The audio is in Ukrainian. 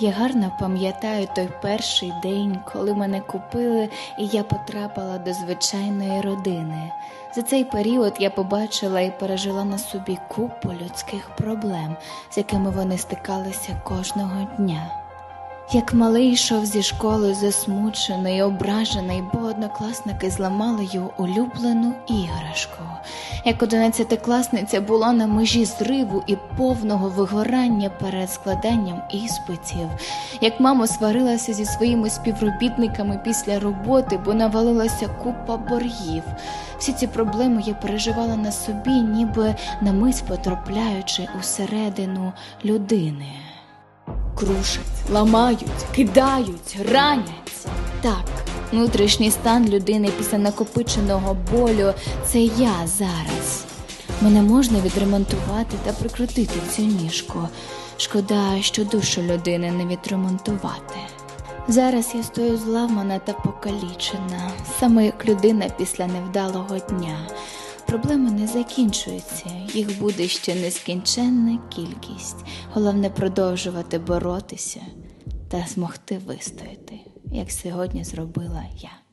Я гарно пам'ятаю той перший день, коли мене купили, і я потрапила до звичайної родини. За цей період я побачила і пережила на собі купу людських проблем, з якими вони стикалися кожного дня. Як малий йшов зі школи засмучений, ображений, бо однокласники зламали його улюблену іграшку. Як одинадцятикласниця була на межі зриву і повного вигорання перед складанням іспитів, як мама сварилася зі своїми співробітниками після роботи, бо навалилася купа боргів. Всі ці проблеми я переживала на собі, ніби на мить потрапляючи усередину людини. Крушать, ламають, кидають, ранять. Так, внутрішній стан людини після накопиченого болю це я зараз. Мене можна відремонтувати та прикрутити цю ніжку. Шкода, що душу людини не відремонтувати. Зараз я стою зламана та покалічена, саме як людина після невдалого дня. Проблеми не закінчуються, їх буде ще нескінченна кількість. Головне продовжувати боротися та змогти вистояти, як сьогодні зробила я.